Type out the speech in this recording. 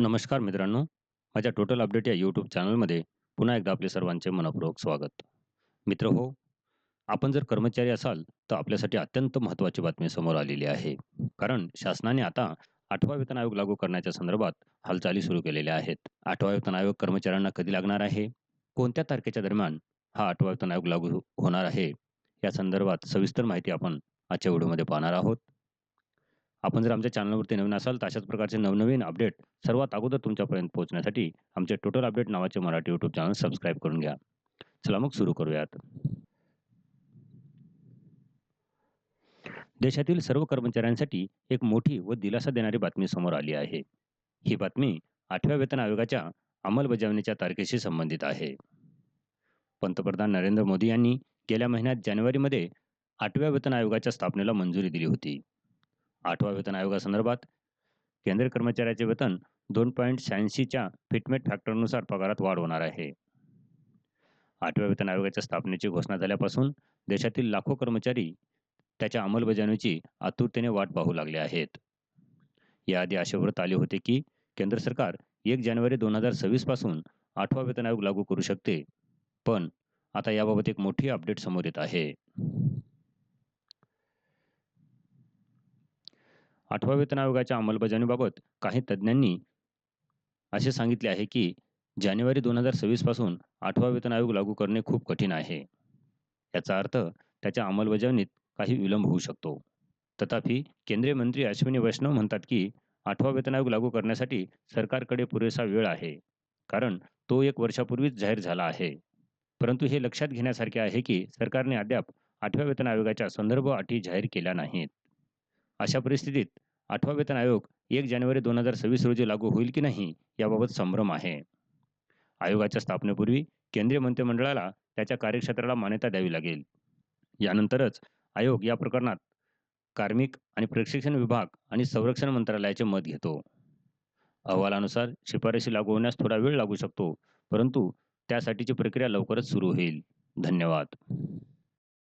नमस्कार मित्रांनो. माझ्या टोटल अपडेट या यूट्यूब चॅनलमध्ये पुन्हा एकदा आपले सर्वांचे मनपूर्वक स्वागत. मित्र हो आपण जर कर्मचारी असाल तर आपल्यासाठी अत्यंत महत्त्वाची बातमी समोर आलेली आहे. कारण शासनाने आता आठवा वेतन आयोग लागू करण्याच्या संदर्भात हालचाली सुरू केलेल्या आहेत. आठवा वेतन आयोग कर्मचाऱ्यांना कधी लागणार आहे? कोणत्या तारखेच्या दरम्यान हा आठवा वेतन आयोग लागू होणार आहे? या संदर्भात सविस्तर माहिती आपण आजच्या व्हिडिओमध्ये पाहणार आहोत. आपण जर आमच्या चॅनलवरती नवीन असाल तर अशाच प्रकारचे नवनवीन अपडेट सर्वात अगोदर तुमच्यापर्यंत पोहोचण्यासाठी आमचे टोटल अपडेट नावाचे मराठी यूट्यूब चॅनल सबस्क्राईब करून घ्या. चला मग सुरू करूयात. देशातील सर्व कर्मचाऱ्यांसाठी एक मोठी व दिलासा देणारी बातमी समोर आली आहे. ही बातमी आठव्या वेतन आयोगाच्या अंमलबजावणीच्या तारखेशी संबंधित आहे. पंतप्रधान नरेंद्र मोदी यांनी गेल्या महिन्यात जानेवारीमध्ये आठव्या वेतन आयोगाच्या स्थापनेला मंजुरी दिली होती. आठवा वेतन आयोगासंदर्भात. केंद्रीय कर्मचाऱ्याचे वेतन दोन पॉईंट शहाऐंशीच्या फिटमेट फॅक्टरनुसार पगारात वाढ होणार आहे. आठव्या वेतन आयोगाच्या स्थापनेची घोषणा झाल्यापासून देशातील लाखो कर्मचारी त्याच्या अंमलबजावणीची आतुरतेने वाट पाहू लागले आहेत. याआधी असे व्रत आले होते की केंद्र सरकार एक जानेवारी दोन हजार सव्वीसपासून आठवा वेतन आयोग लागू करू शकते. पण आता याबाबत एक मोठी अपडेट समोर येत आहे. आठवा वेतन आयोगाच्या अंमलबजावणीबाबत काही तज्ज्ञांनी असे सांगितले आहे की जानेवारी दोन हजार सव्वीसपासून आठवा वेतन आयोग लागू करणे खूप कठीण आहे. याचा अर्थ त्याच्या अंमलबजावणीत काही विलंब होऊ शकतो. तथापि केंद्रीय मंत्री अश्विनी वैष्णव म्हणतात की आठवा वेतन आयोग लागू करण्यासाठी सरकारकडे पुरेसा वेळ आहे कारण तो एक वर्षापूर्वीच जाहीर झाला आहे. परंतु हे लक्षात घेण्यासारखे आहे की सरकारने अद्याप आठव्या वेतन आयोगाच्या संदर्भ अटी जाहीर केल्या नाहीत. अशा परिस्थितीत आठवा वेतन आयोग एक जानेवारी दोन हजार सव्वीस रोजी लागू होईल की नाही याबाबत संभ्रम आहे. आयोगाच्या स्थापनेपूर्वी केंद्रीय मंत्रिमंडळाला त्याच्या कार्यक्षेत्राला मान्यता द्यावी लागेल. यानंतरच आयोग या प्रकरणात कार्मिक आणि प्रशिक्षण विभाग आणि संरक्षण मंत्रालयाचे मत घेतो. अहवालानुसार शिफारशी लागू होण्यास थोडा वेळ लागू शकतो परंतु त्यासाठीची प्रक्रिया लवकरच सुरू होईल. धन्यवाद.